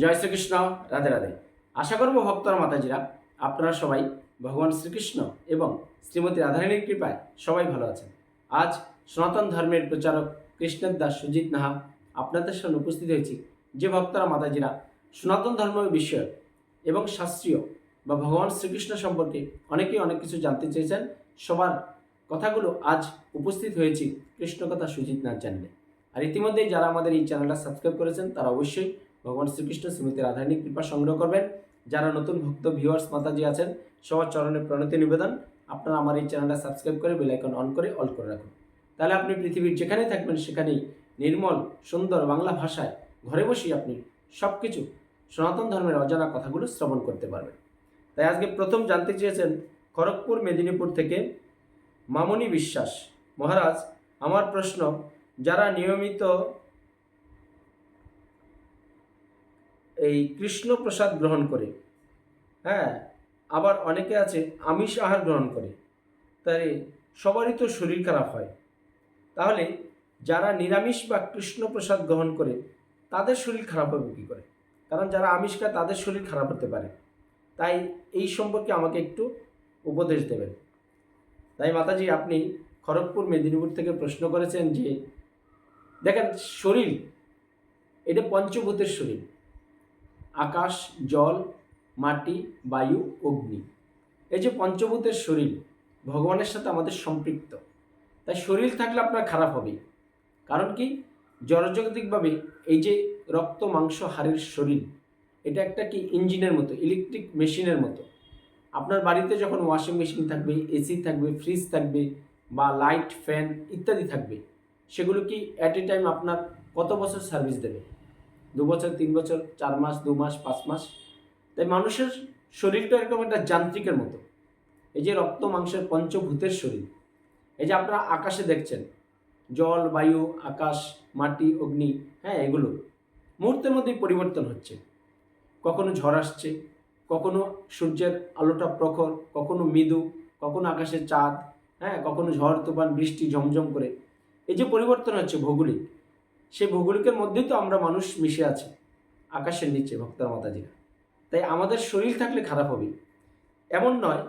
জয় শ্রীকৃষ্ণ, রাধে রাধে। আশা করব ভক্তরা মাতাজিরা, আপনারা সবাই ভগবান শ্রীকৃষ্ণ এবং শ্রীমতী রাধারানীর কৃপায় সবাই ভালো আছেন। আজ সনাতন ধর্মের প্রচারক কৃষ্ণের দাস সুজিত নাহা আপনাদের সামনে উপস্থিত হয়েছি। যে ভক্তরা মাতাজিরা, সনাতন ধর্ম বিষয়ক এবং শাস্ত্রীয় বা ভগবান শ্রীকৃষ্ণ সম্পর্কে অনেকেই অনেক কিছু জানতে চেয়েছেন, সবার কথাগুলো আজ উপস্থিত হয়েছি কৃষ্ণকথা সুজিত নাথ চ্যানেলে আর ইতিমধ্যেই যারা আমাদের এই চ্যানেলটা সাবস্ক্রাইব করেছেন, তারা অবশ্যই ভগবান শ্রীকৃষ্ণ, শ্রীমতী রাধারণী কৃপা সংগ্রহ করবেন। যারা নতুন ভক্ত ভিউয়ার্স মাতাজি আছেন, সবার চরণে প্রণতি নিবেদন। আপনারা আমার এই চ্যানেলটা সাবস্ক্রাইব করে বেলাইকন অন করে অল করে রাখুন। তাহলে আপনি পৃথিবীর যেখানেই থাকবেন, সেখানেই নির্মল, সুন্দর বাংলা ভাষায় ঘরে বসেই আপনি সব কিছু সনাতন ধর্মের অজানা কথাগুলো শ্রবণ করতে পারবেন। তাই আজকে প্রথম জানতে চেয়েছেন, খড়গপুর, মেদিনীপুর থেকে মামনি বিশ্বাস। মহারাজ, আমার প্রশ্ন, যারা নিয়মিত এই কৃষ্ণ প্রসাদ গ্রহণ করে। হ্যাঁ আবার অনেকে আছে আমিষ আহার গ্রহণ করে। তাই সবারই তো শরীর খারাপ হয়। তাহলে যারা নিরামিষ বা কৃষ্ণ প্রসাদ গ্রহণ করে, তাদের শরীর খারাপ হবে কী করে? কারণ যারা আমিষ খায়, তাদের শরীর খারাপ হতে পারে। তাই এই সম্পর্কে আমাকে একটু উপদেশ দেবেন। তাই মাতাজি, আপনি খড়গপুর, মেদিনীপুর থেকে প্রশ্ন করেছেন যে, দেখেন শরীর, এটা পঞ্চভূতের শরীর। আকাশ, জল, মাটি, বায়ু, অগ্নি। এই যে পঞ্চভূতের শরীর, ভগবানের সাথে আমাদের সম্পৃক্ত। তাই শরীর থাকলে আপনার খারাপ হবে কারণ কি? জড়জাগতিকভাবে এই যে রক্ত, মাংস, হাড়ের শরীর, এটা একটা কি ইঞ্জিনের মতো, ইলেকট্রিক মেশিনের মতো। আপনার বাড়িতে যখন ওয়াশিং মেশিন থাকবে, এসি থাকবে, ফ্রিজ থাকবে বা লাইট, ফ্যান ইত্যাদি থাকবে, সেগুলো কি অ্যাট এ টাইম আপনার কত বছর সার্ভিস দেবে? দু বছর তিন বছর, চার মাস, দু মাস, পাঁচ মাস। তাই মানুষের শরীরটা এরকম একটা যান্ত্রিকের মতো। এই যে রক্ত, মাংসের পঞ্চভূতের শরীর। এই যে আপনারা আকাশে দেখছেন, জল, বায়ু, আকাশ, মাটি, অগ্নি হ্যাঁ এগুলো মুহূর্তের মধ্যেই পরিবর্তন হচ্ছে। কখনো ঝড় আসছে, কখনো সূর্যের আলোটা প্রখর, কখনো মৃদু, কখনো আকাশে চাঁদ হ্যাঁ কখনো ঝড়, তুফান, বৃষ্টি, ঝমঝম করে। এই যে পরিবর্তন হচ্ছে ভৌগোলিক। সেই ভৌগোলিকের মধ্যেই তো আমরা মানুষ মিশে আছি, আকাশের নিচে ভক্তার, মাতাজিরা। তাই আমাদের শরীর থাকলে খারাপ হবে। এমন নয়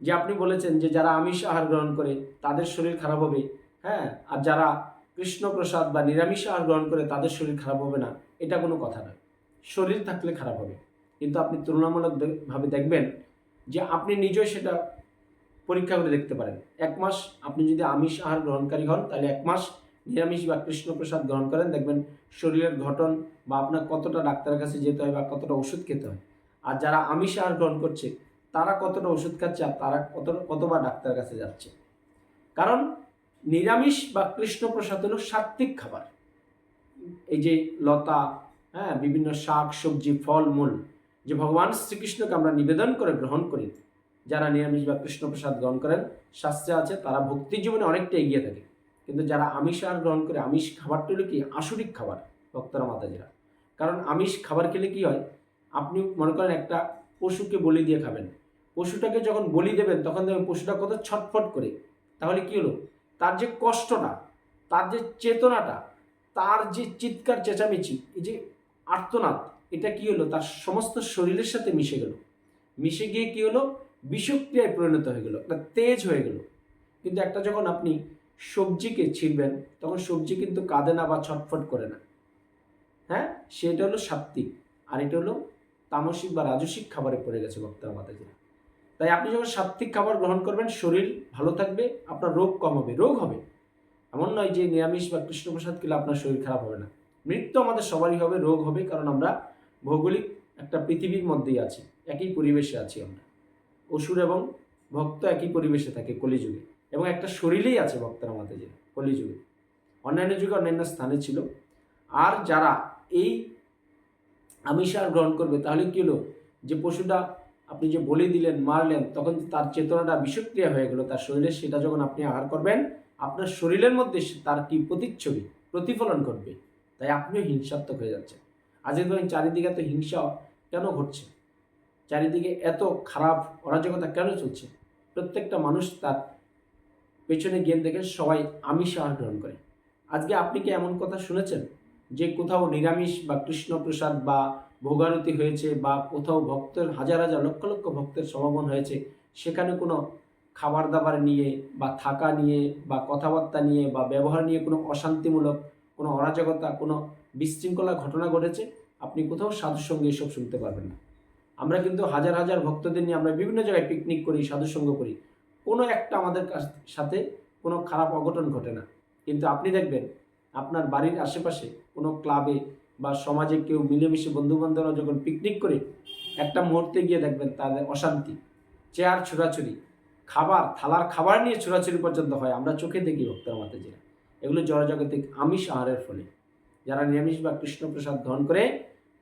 যে আপনি বলেছেন যে যারা আমিষ আহার গ্রহণ করে তাদের শরীর খারাপ হবে হ্যাঁ আর যারা কৃষ্ণ প্রসাদ বা নিরামিষ আহার গ্রহণ করে তাদের শরীর খারাপ হবে না, এটা কোনো কথা নয়। শরীর থাকলে খারাপ হবে। কিন্তু আপনি তুলনামূলক দে- দেখবেন যে আপনি নিজেও সেটা পরীক্ষা করে দেখতে পারেন। এক মাস আপনি যদি আমিষ আহার গ্রহণকারী হন, তাহলে এক মাস নিরামিষ বা কৃষ্ণ প্রসাদ গ্রহণ করেন, দেখবেন শরীরের ঘটন বা আপনার কতটা ডাক্তারের কাছে যেতে হয় বা কতটা ওষুধ খেতে হয়। আর যারা আমিষ আহার গ্রহণ করছে, তারা কতটা ওষুধ খাচ্ছে আর তারা কত, কতবার ডাক্তারের কাছে যাচ্ছে। কারণ নিরামিষ বা কৃষ্ণ প্রসাদ হলো সাত্ত্বিক খাবার। এই যে লতা হ্যাঁ বিভিন্ন শাক, সবজি ফল মূল যে ভগবান শ্রীকৃষ্ণকে আমরা নিবেদন করে গ্রহণ করি, যারা নিরামিষ বা কৃষ্ণ প্রসাদ গ্রহণ করেন, শাস্ত্রে আছে, তারা ভক্তি জীবনে অনেকটা এগিয়ে থাকে। কিন্তু যারা আমিষ আর গ্রহণ করে, আমিষ খাবারটা হলো কি? আসরিক খাবার ভক্তরা মাতাজিরা। কারণ আমিষ খাবার খেলে কি হয়? আপনি মনে করেন একটা পশুকে বলি দিয়ে খাবেন। পশুটাকে যখন বলি দেবেন, তখন দেখবেন পশুটা কত ছটফট করে। তাহলে কি হলো? তার যে কষ্টটা, তার যে চেতনাটা, তার যে চিৎকার চেঁচামেচি, এই যে আর্তনাদ, এটা কি হলো? তার সমস্ত শরীরের সাথে মিশে গেল। মিশে গিয়ে কি হলো? বিষক্রিয়ায় পরিণত হয়ে গেল, একটা তেজ হয়ে গেল। কিন্তু একটা যখন আপনি সবজিকে ছিঁড়বেন তখন সবজি কিন্তু কাঁদে না বা ছটফট করে না। হ্যাঁ? সেটা হলো সাত্ত্বিক। আর এটা হলো তামসিক বা রাজসিক খাবারে পড়ে গেছে বক্তার মাতাজিরা। তাই আপনি যখন সাত্ত্বিক খাবার গ্রহণ করবেন, শরীর ভালো থাকবে, আপনার রোগ কম হবে। রোগ হবে। এমন নয় যে নিরামিষ বা কৃষ্ণপ্রসাদ খেলে আপনার শরীর খারাপ হবে না। মৃত্যু আমাদের সবারই হবে, রোগ হবে, কারণ আমরা ভৌগোলিক একটা পৃথিবীর মধ্যেই আছি। একই পরিবেশে আছি আমরা। অসুর এবং ভক্ত একই পরিবেশে থাকে কলিযুগে। এবং একটা শরীরেই আছে ভক্তরা মাতে যে কলিযুগে অন্যান্য যুগে অন্যান্য স্থানে ছিল। আর যারা এই আমিষ আহার গ্রহণ করবে, তাহলে কি হলো? যে পশুটা আপনি যে বলি দিলেন, মারলেন, তখন তার চেতনাটা বিষক্রিয়া হয়ে গেল তার শরীরে। সেটা যখন আপনি আহার করবেন, আপনার শরীরের মধ্যে তার কি প্রতিচ্ছবি, প্রতিফলন ঘটবে? তাই আপনিও হিংসাত্মক হয়ে যাচ্ছেন। আজকে ধরেন চারিদিকে এত হিংসা কেন ঘটছে? চারিদিকে এত খারাপ অরাজকতা কেন চলছে? প্রত্যেকটা মানুষ তার পেছনে গিয়ে দেখে সবাই আমিষ আহার গ্রহণ করে। আজকে আপনি কি এমন কথা শুনেছেন? যে কোথাও নিরামিষ বা কৃষ্ণ প্রসাদ বা ভোগারতি হয়েছে বা কোথাও ভক্তের হাজার হাজার লক্ষ লক্ষ ভক্তের সমাগম হয়েছে, সেখানে কোনো খাবার দাবার নিয়ে বা থাকা নিয়ে বা কথাবার্তা নিয়ে বা ব্যবহার নিয়ে কোনো অশান্তিমূলক, কোনো অরাজকতা, কোনো বিশৃঙ্খলা ঘটনা ঘটেছে? আপনি কোথাও সাধুর সঙ্গে এসব শুনতে পারবেন না। আমরা কিন্তু হাজার হাজার ভক্তদের নিয়ে আমরা বিভিন্ন জায়গায় পিকনিক করি, সাধুসঙ্গ করি। কোনো একটা আমাদের সাথে কোনো খারাপ অঘটন ঘটে না। কিন্তু আপনি দেখবেন, আপনার বাড়ির আশেপাশে কোনো ক্লাবে বা সমাজে কেউ মিলেমিশে বন্ধুবান্ধবরা যখন পিকনিক করে, একটা মুহূর্তে গিয়ে দেখবেন তাদের অশান্তি, চেয়ার ছোড়াছুরি খাবার, থালার খাবার নিয়ে ছোড়াছুরি পর্যন্ত হয়। আমরা চোখে দেখি ভক্তরা মাতে যেটা এগুলো জড়জাগতিক আমিষ আহারের ফলে। যারা নিরামিষ বা কৃষ্ণপ্রসাদ গ্রহণ করে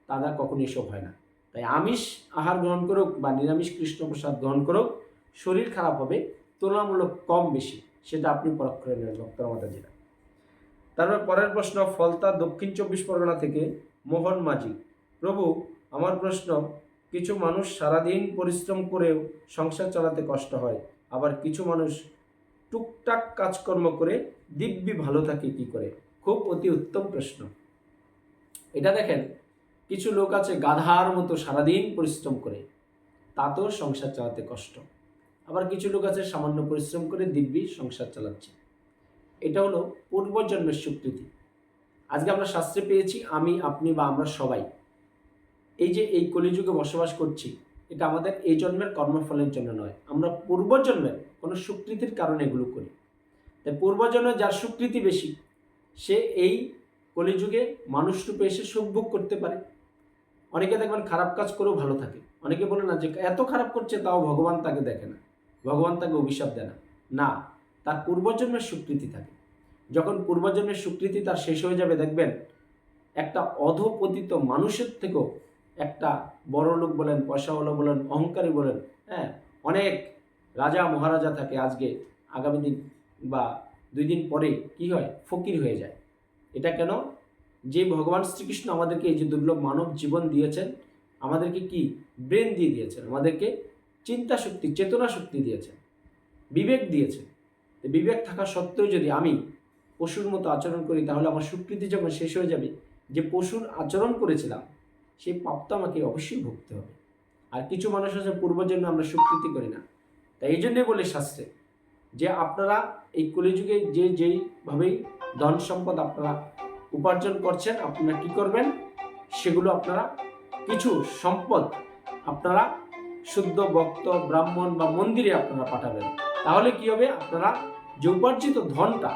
তারা কখনো এসব হয় না। তাই আমিষ আহার গ্রহণ করুক বা নিরামিষ কৃষ্ণপ্রসাদ গ্রহণ করুক শরীর খারাপ হবে, তুলনামূলক কম বেশি, সেটা আপনি পরখ করে নেবেন ভক্তরা মাতা যেটা তারপর পরের প্রশ্ন, ফলতা দক্ষিণ চব্বিশ পরগনা থেকে মোহন মাঝি। প্রভু, আমার প্রশ্ন, কিছু মানুষ সারাদিন পরিশ্রম করেও সংসার চালাতে কষ্ট হয়, আবার কিছু মানুষ টুকটাক কাজকর্ম করে দিব্যি ভালো থাকে কি করে? খুব অতি উত্তম প্রশ্ন। এটা দেখেন, কিছু লোক আছে গাধার মতো সারাদিন পরিশ্রম করে, তাতেও সংসার চালাতে কষ্ট। আবার কিছু লোক আছে সামান্য পরিশ্রম করে দিব্যি সংসার চালাচ্ছে। এটা হলো পূর্বজন্মের স্বীকৃতি আজকে আমরা শাস্ত্রে পেয়েছি, আমি, আপনি বা আমরা সবাই। এই যে এই কলিযুগে বসবাস করছি, এটা আমাদের এই জন্মের কর্মফলের জন্য নয়। আমরা পূর্বজন্মের কোনো স্বীকৃতির কারণে এগুলো করি। তাই পূর্বজন্মে যার স্বীকৃতি বেশি, সে এই কলিযুগে মানুষ রূপে এসে সুখ ভোগ করতে পারে। অনেকে দেখবেন খারাপ কাজ করেও ভালো থাকে। অনেকে বলে না যে এত খারাপ করছে, তাও ভগবান তাকে দেখে না। ভগবান তাকে অভিশাপ দেয় না। না, তার পূর্বজন্মের স্বীকৃতি থাকে। যখন পূর্বজন্মের স্বীকৃতি তার শেষ হয়ে যাবে, দেখবেন একটা অধপতিত মানুষের থেকেও একটা বড় লোক বলেন, পয়সাওয়ালা বলেন, অহংকারী বলেন হ্যাঁ অনেক রাজা মহারাজা থাকে আজকে, আগামী দিন বা দুই দিন পরে কি হয়? ফকির হয়ে যায়। এটা কেন? যে ভগবান শ্রীকৃষ্ণ আমাদেরকে এই যে দুর্লভ মানব জীবন দিয়েছেন, আমাদেরকে কি? ব্রেন দিয়ে দিয়েছেন। আমাদেরকে চিন্তা শক্তি, চেতনা শক্তি দিয়েছেন বিবেক দিয়েছেন তো বিবেক থাকা সত্ত্বেও যদি আমি পশুর মতো আচরণ করি, তাহলে আমার স্বীকৃতি যখন শেষ হয়ে যাবে, যে পশুর আচরণ করেছিলাম, সেই পাপটা আমাকে অবশ্যই ভুগতে হবে। আর কিছু মানুষ আছে পূর্বজন্মে আমরা স্বীকৃতি করি না। তাই এই জন্যই বলে শাস্ত্রে যে আপনারা এই কলিযুগে যে যেইভাবেই ধন সম্পদ আপনারা উপার্জন করছেন, আপনারা কি করবেন? সেগুলো আপনারা, কিছু সম্পদ আপনারা শুদ্ধ ভক্ত, ব্রাহ্মণ বা মন্দিরে আপনারা পাঠাবেন। তাহলে কি হবে? আপনারা যে উপার্জিত ধনটা,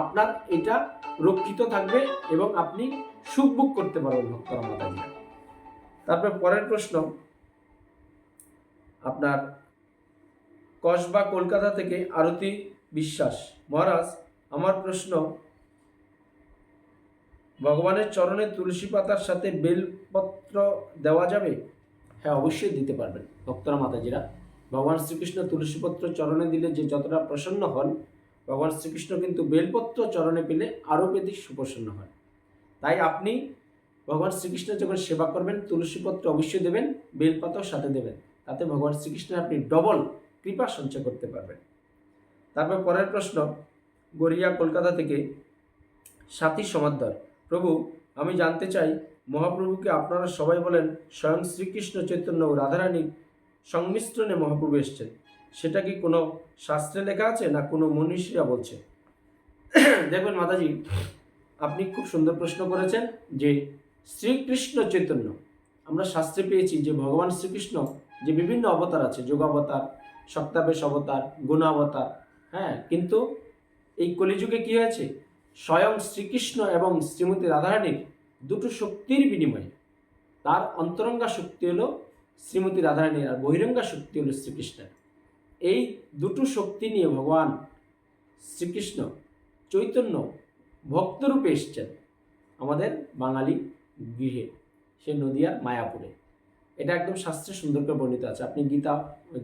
আপনার এটা রক্ষিত থাকবে এবং আপনি সুখ ভোগ করতে পারবেন ভক্তরা মাতাজি তারপর পরের প্রশ্ন, আপনার কসবা কলকাতা থেকে আরতি বিশ্বাস। মহারাজ, আমার প্রশ্ন, ভগবানের চরণে তুলসী পাতার সাথে বেলপত্র দেওয়া যাবে? হ্যাঁ অবশ্যই দিতে পারবেন। ভক্তরা, মাতাজিরা। ভগবান শ্রীকৃষ্ণ তুলসীপত্র চরণে দিলে যে যতটা প্রসন্ন হন, ভগবান শ্রীকৃষ্ণ কিন্তু বেলপত্র চরণে পেলে আরও বেশি সুপ্রসন্ন হন। তাই আপনি ভগবান শ্রীকৃষ্ণের যখন সেবা করবেন, তুলসীপত্র অবশ্যই দেবেন, বেলপাতাও সাথে দেবেন। তাতে ভগবান শ্রীকৃষ্ণের আপনি ডবল কৃপা সঞ্চয় করতে পারবেন। তারপর পরের প্রশ্ন, গড়িয়া কলকাতা থেকে সাথী সমাদ্দার প্রভু, আমি জানতে চাই মহাপ্রভুকে আপনারা সবাই বলেন স্বয়ং শ্রীকৃষ্ণ চৈতন্য ও রাধারানীর সংমিশ্রণে মহাপ্রভু এসছেন। সেটা কি কোনো শাস্ত্রে লেখা আছে না কোনো মনীষীরা বলছে? দেখবেন মাতাজি, আপনি খুব সুন্দর প্রশ্ন করেছেন যে শ্রীকৃষ্ণ চৈতন্য, আমরা শাস্ত্রে পেয়েছি যে ভগবান শ্রীকৃষ্ণ যে বিভিন্ন অবতার আছে, যোগাবতার, সপ্তাবেশ অবতার, গুণাবতার হ্যাঁ কিন্তু এই কলিযুগে কি হয়েছে? স্বয়ং শ্রীকৃষ্ণ এবং শ্রীমতী রাধারানীর দুটো শক্তির বিনিময়ে। তার অন্তরঙ্গা শক্তি হলো শ্রীমতী রাধারানীর আর বহিরঙ্গা শক্তি হলো শ্রীকৃষ্ণের। এই দুটো শক্তি নিয়ে ভগবান শ্রীকৃষ্ণ চৈতন্য ভক্তরূপে এসছেন আমাদের বাঙালি গৃহে সে নদিয়ার মায়াপুরে। এটা একদম শাস্ত্রে সুন্দর করে বর্ণিত আছে। আপনি গীতা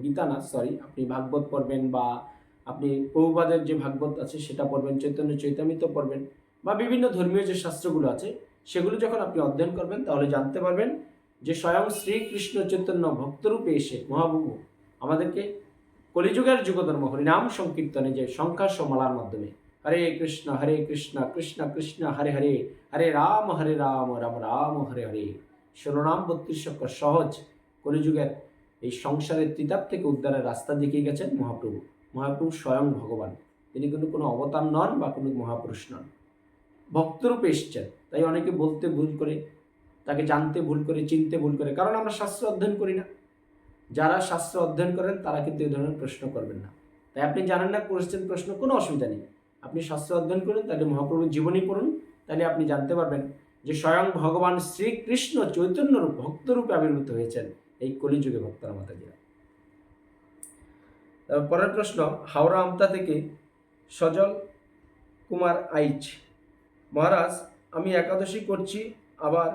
গীতা না সরি আপনি ভাগবত পড়বেন বা আপনি প্রভুপাদের যে ভাগবত আছে সেটা পড়বেন, চৈতন্য চৈতামিত পড়বেন বা বিভিন্ন ধর্মীয় যে শাস্ত্রগুলো আছে সেগুলো যখন আপনি অধ্যয়ন করবেন, তাহলে জানতে পারবেন যে স্বয়ং শ্রীকৃষ্ণ চৈতন্য ভক্তরূপে এসে মহাপ্রভু আমাদেরকে কলিযুগের যুগধর্ম, হরিনাম সংকীর্তনে যে সংখ্যা সমালার মাধ্যমে হরে কৃষ্ণ হরে কৃষ্ণ কৃষ্ণ কৃষ্ণ, হরে হরে হরে রাম হরে রাম রাম রাম, হরে হরে। শিরোনাম বত্রিশ অক্ষর সহজ কলিযুগের এই সংসারের ত্রিতাপ থেকে উদ্ধারের রাস্তা দেখিয়ে গেছেন মহাপ্রভু। মহাপ্রভু স্বয়ং ভগবান। তিনি কিন্তু কোনো অবতার নন বা কোনো মহাপুরুষ নন। ভক্তরূপে এসছেন। তাই অনেকে বলতে ভুল করে, তাকে জানতে ভুল করে, চিনতে ভুল করে, কারণ আমরা শাস্ত্র অধ্যয়ন করি না। যারা শাস্ত্র অধ্যয়ন করেন, তারা কিন্তু এই ধরনের প্রশ্ন করবেন না। তাই আপনি জানেন না করেছেন প্রশ্ন, কোনো অসুবিধা নেই। আপনি শাস্ত্র অধ্যয়ন করুন, তাহলে মহাপ্রভুর জীবনী পড়ুন, তাহলে আপনি জানতে পারবেন যে স্বয়ং ভগবান শ্রীকৃষ্ণ চৈতন্যরূপ ভক্তরূপে আবির্ভূত হয়েছেন এই কলিযুগে ভক্তরা মাতাজিরা। পরের প্রশ্ন, হাওড়া আমতা থেকে সজল কুমার আইচ, মহারাজ আমি একাদশী করছি, আবার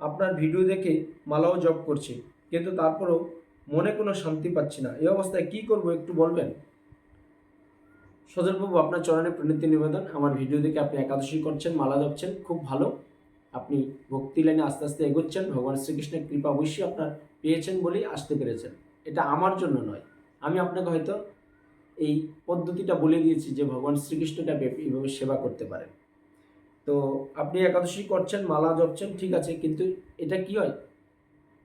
আপনার ভিডিও দেখে মালাও জপ করছি, কিন্তু তারপরেও মনে কোনো শান্তি পাচ্ছি না। এই অবস্থায় কি করব একটু বলবেন? সজলবাবু, আপনার চরণে প্রণীতি নিবেদন, আমার ভিডিও দেখে আপনি একাদশী করছেন, মালা জপছেন, খুব ভালো। আপনি ভক্তি লাইনে আস্তে আস্তে এগোচ্ছেন, ভগবান শ্রীকৃষ্ণের কৃপা অবশ্যই আপনার পেয়েছেন বলেই আসতে পেরেছেন। এটা আমার জন্য নয়। আমি আপনাকে হয়তো এই পদ্ধতিটা বলে দিয়েছি যে ভগবান শ্রীকৃষ্ণকে এইভাবে সেবা করতে পারেন। তো আপনি একাদশী করছেন, মালা জপছেন, ঠিক আছে, কিন্তু এটা কি হয়?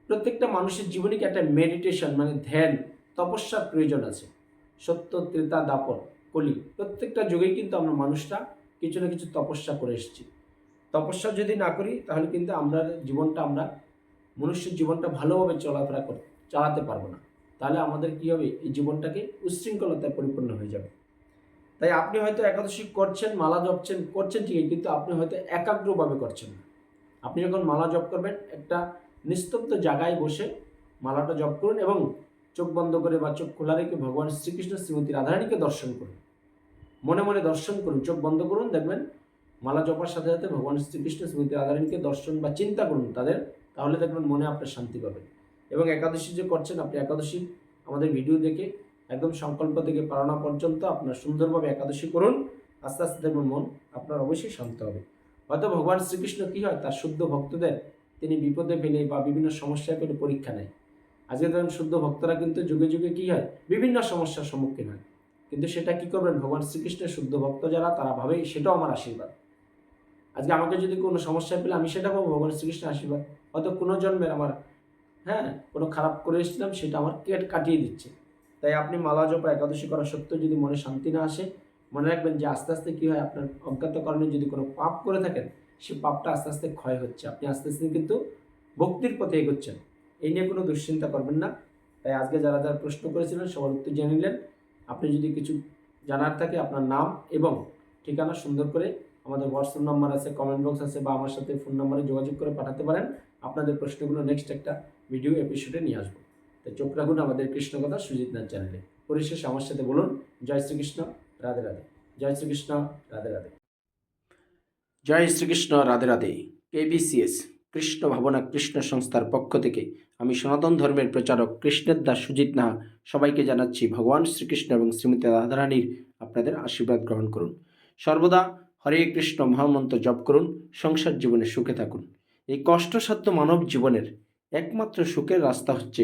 প্রত্যেকটা মানুষের জীবনে কি একটা মেডিটেশন মানে ধ্যান, তপস্যার প্রয়োজন আছে। সত্য, ত্রেতা, দাপর, কলি, প্রত্যেকটা যুগেই কিন্তু আমরা মানুষরা কিছু না কিছু তপস্যা করে এসেছি। তপস্যা যদি না করি, তাহলে কিন্তু আমরা জীবনটা, আমরা মনুষ্যের জীবনটা ভালোভাবে চলাফেরা চালাতে পারব না। তাহলে আমাদের কী হবে? এই জীবনটাকে উচ্ছৃঙ্খলতায় পরিপূর্ণ হয়ে যাবে। তাই আপনি হয়তো একাদশী করছেন, মালা জপছেন, করছেন ঠিকই, কিন্তু আপনি হয়তো একাগ্রভাবে করছেন না। আপনি যখন মালা জপ করবেন, একটা নিস্তব্ধ জায়গায় বসে মালাটা জপ করুন এবং চোখ বন্ধ করে বা চোখ খোলা রেখে ভগবান শ্রীকৃষ্ণ শ্রীমতী রাধারানীকে দর্শন করুন। মনে মনে দর্শন করুন, চোখ বন্ধ করুন, দেখবেন মালা জপার সাথে সাথে ভগবান শ্রীকৃষ্ণ শ্রীমতী রাধারানীকে দর্শন বা চিন্তা করুন তাদের, তাহলে দেখবেন মনে আপনার শান্তি পাবেন। এবং একাদশী যে করছেন, আপনি একাদশী আমাদের ভিডিও দেখে একদম সংকল্প থেকে পালনা পর্যন্ত আপনার সুন্দরভাবে একাদশী করুন। আস্তে আস্তে দেখবেন মন আপনার অবশ্যই শান্ত হবে। হয়তো ভগবান শ্রীকৃষ্ণ কী হয়? তার শুদ্ধ ভক্তদের তিনি বিপদে ফেলে বা বিভিন্ন সমস্যায় পেলে পরীক্ষা নেয়। আজকে ধরেন শুদ্ধ ভক্তরা কিন্তু যুগে যুগে কী হয়? বিভিন্ন সমস্যার সম্মুখীন হয়। কিন্তু সেটা কী করবেন? ভগবান শ্রীকৃষ্ণের শুদ্ধ ভক্ত যারা, তারা ভাবে সেটাও আমার আশীর্বাদ। আজকে আমাকে যদি কোনো সমস্যা পেলে আমি সেটা পাবো ভগবান শ্রীকৃষ্ণের আশীর্বাদ। হয়তো কোনো জন্মের আমার হ্যাঁ কোনো খারাপ করে এসেছিলাম, সেটা আমার কেট কাটিয়ে দিচ্ছে। তাই আপনি মালা জপা একাদশী করা সত্ত্বেও যদি মনে শান্তি না আসে, মনে রাখবেন যে আস্তে আস্তে কী হয়, আপনার অজ্ঞাত কারণে যদি কোনো পাপ করে থাকেন, সে পাপটা আস্তে আস্তে ক্ষয় হচ্ছে। আপনি আস্তে আস্তে কিন্তু ভক্তির পথে এগোচ্ছেন। এই নিয়ে কোনো দুশ্চিন্তা করবেন না। তাই আজকে যারা যারা প্রশ্ন করেছিলেন, সবার উত্তর জেনে নিলেন। আপনি যদি কিছু জানার থাকে আপনার নাম এবং ঠিকানা সুন্দর করে আমাদের হোয়াটসঅ্যাপ নাম্বার আছে কমেন্ট বক্স আছে বা আমার সাথে ফোন নাম্বারে যোগাযোগ করে পাঠাতে পারেন। আপনাদের প্রশ্নগুলো নেক্সট একটা ভিডিও এপিসোডে নিয়ে আসব। তাই চোখ রাখুন আমাদের কৃষ্ণকথা সুজিত নাথ চ্যানেলে। পরিশেষে আমার সাথে বলুন, জয় শ্রীকৃষ্ণ, রাধে রাধে। জয় শ্রীকৃষ্ণ, রাধে রাধে। জয় শ্রীকৃষ্ণ, রাধে রাধে। কেবিসিএস কৃষ্ণ ভাবনা, কৃষ্ণ সংস্থার পক্ষ থেকে আমি সনাতন ধর্মের প্রচারক কৃষ্ণের দাস সুজিত নাহা সবাইকে জানাচ্ছি ভগবান শ্রীকৃষ্ণ এবং শ্রীমতী রাধারানীর আপনাদের আশীর্বাদ গ্রহণ করুন। সর্বদা হরে কৃষ্ণ মহামন্ত্র জপ করুন, সংসার জীবনে সুখে থাকুন। এই কষ্টসাধ্য মানব জীবনের একমাত্র সুখের রাস্তা হচ্ছে